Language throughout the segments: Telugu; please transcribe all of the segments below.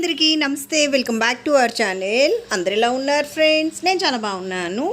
అందరికీ నమస్తే. Welcome back to our channel అందరు ఎలా ఉన్నారు ఫ్రెండ్స్ నేను చాలా బాగున్నాను.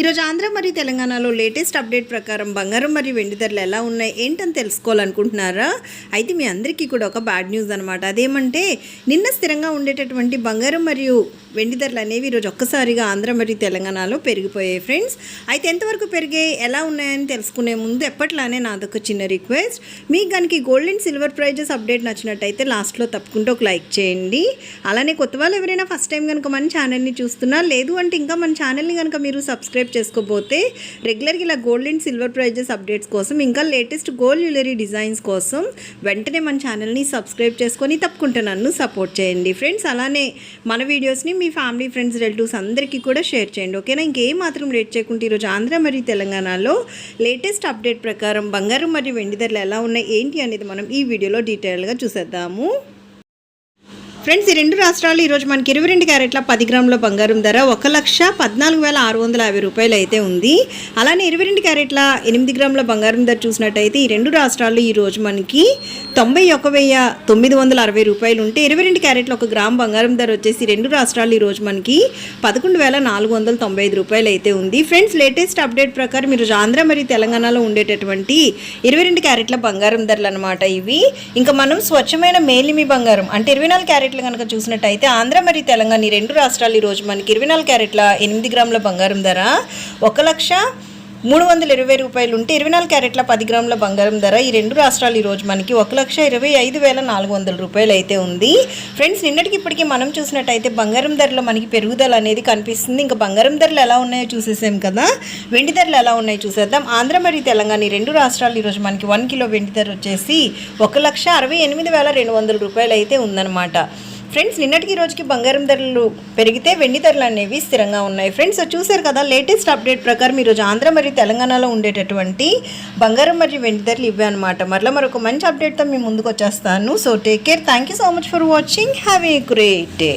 ఈరోజు ఆంధ్ర మరియు తెలంగాణలో లేటెస్ట్ అప్డేట్ ప్రకారం బంగారం మరియు వెండి ధరలు ఎలా ఉన్నాయి ఏంటని తెలుసుకోవాలనుకుంటున్నారా? అయితే మీ అందరికీ కూడా ఒక బ్యాడ్ న్యూస్ అనమాట అదేమంటే నిన్న స్థిరంగా ఉండేటటువంటి బంగారం మరియు వెండి ధరలు అనేవి ఈరోజు ఒక్కసారిగా ఆంధ్ర మరియు తెలంగాణలో పెరిగిపోయాయి ఫ్రెండ్స్ అయితే ఎంతవరకు పెరిగాయి ఎలా ఉన్నాయని తెలుసుకునే ముందు ఎప్పట్లానే నాదొక చిన్న రిక్వెస్ట్ మీకు కనుక gold and silver prizes update నచ్చినట్టయితే లాస్ట్లో తప్పకుండా ఒక లైక్ చేయండి. అలానే కొత్త వాళ్ళు ఎవరైనా ఫస్ట్ టైం కనుక మన ఛానల్ని చూస్తున్నా లేదు అంటే ఇంకా మన ఛానల్ని కనుక మీరు సబ్స్క్రైబ్ చేసుకోకపోతే రెగ్యులర్గా ఇలా gold and silver prizes updates కోసం ఇంకా లేటెస్ట్ గోల్డ్ జ్యువెలరీ డిజైన్స్ కోసం వెంటనే మన ఛానల్ని సబ్స్క్రైబ్ చేసుకొని తప్పకుండా నన్ను సపోర్ట్ చేయండి ఫ్రెండ్స్ అలానే మన వీడియోస్ని మీ ఫ్యామిలీ ఫ్రెండ్స్ రిలేటివ్స్ అందరికీ కూడా షేర్ చేయండి ఓకేనా? ఇంకేం మాత్రం లేట్ చేయకుండా ఈరోజు ఆంధ్ర మరియు తెలంగాణలో లేటెస్ట్ అప్డేట్ ప్రకారం బంగారం మరియు వెండి ధరలు ఎలా ఉన్నాయి ఏంటి అనేది మనం ఈ వీడియోలో డీటెయిల్గా చూసేద్దాము. ఫ్రెండ్స్ ఈ రెండు రాష్ట్రాలు ఈరోజు మనకి ఇరవై రెండు క్యారెట్ల పది గ్రాముల బంగారం ధర ఒక లక్ష పద్నాలుగు వేల ఆరు వందల యాభై రూపాయలు అయితే ఉంది. అలానే ఇరవై రెండు క్యారెట్ల ఎనిమిది గ్రాముల బంగారం ధర చూసినట్టయితే ఈ రెండు రాష్ట్రాల్లో ఈరోజు మనకి తొంభై ఒక వెయ్యి తొమ్మిది వందల అరవై రూపాయలు ఉంటే ఇరవై రెండు క్యారెట్ల ఒక గ్రామ్ బంగారం ధర వచ్చేసి రెండు రాష్ట్రాలు ఈరోజు మనకి పదకొండు వేల నాలుగు వందల తొంభై ఐదు రూపాయలు అయితే ఉంది. ఫ్రెండ్స్ లేటెస్ట్ అప్డేట్ ప్రకారం ఈరోజు ఆంధ్ర మరియు తెలంగాణలో ఉండేటటువంటి ఇరవై రెండు క్యారెట్ల బంగారం ధరలు అనమాట ఇవి. ఇంకా మనం స్వచ్ఛమైన మేలిమి బంగారం అంటే ఇరవై నాలుగు క్యారెట్ క్యారెట్లు కనుక చూసినట్టయితే ఆంధ్ర మరియు తెలంగాణ ఈ రెండు రాష్ట్రాలు ఈరోజు మనకి ఇరవై నాలుగు క్యారెట్ల ఎనిమిది గ్రాముల బంగారం ధర. ఒక లక్ష మూడు వందల ఇరవై రూపాయలు ఉంటే ఇరవై నాలుగు క్యారెట్ల పది గ్రాముల బంగారం ధర. ఈ రెండు రాష్ట్రాలు ఈరోజు మనకి ఒక లక్ష ఇరవై ఐదు వేల నాలుగు వందల రూపాయలు అయితే ఉంది. ఫ్రెండ్స్ నిన్నటికి ఇప్పటికీ మనం చూసినట్టయితే బంగారం ధరలో మనకి పెరుగుదల అనేది కనిపిస్తుంది. ఇంకా బంగారం ధరలు ఎలా ఉన్నాయో చూసేసాం కదా. వెండి ధరలు ఎలా ఉన్నాయో చూసేద్దాం. ఆంధ్ర మరియు తెలంగాణ ఈ రెండు రాష్ట్రాలు ఈరోజు మనకి వన్ కిలో వెండి ధర వచ్చేసి ఒక లక్ష అరవై ఎనిమిది వేల రెండు వందల రూపాయలు అయితే ఉందన్నమాట. ఫ్రెండ్స్ నిన్నటికి రోజుకి బంగారం ధరలు పెరిగితే వెండి ధరలు అనేవి స్థిరంగా ఉన్నాయి. ఫ్రెండ్స్ చూశారు కదా లేటెస్ట్ అప్డేట్ ప్రకారం ఈరోజు ఆంధ్ర మరియు తెలంగాణలో ఉండేటటువంటి బంగారం మరియు వెండి ధరలు ఇవే అనమాట మరలా మరొక మంచి అప్డేట్తో మీ ముందుకు వచ్చేస్తాను. So take care thank you so much for watching have a great day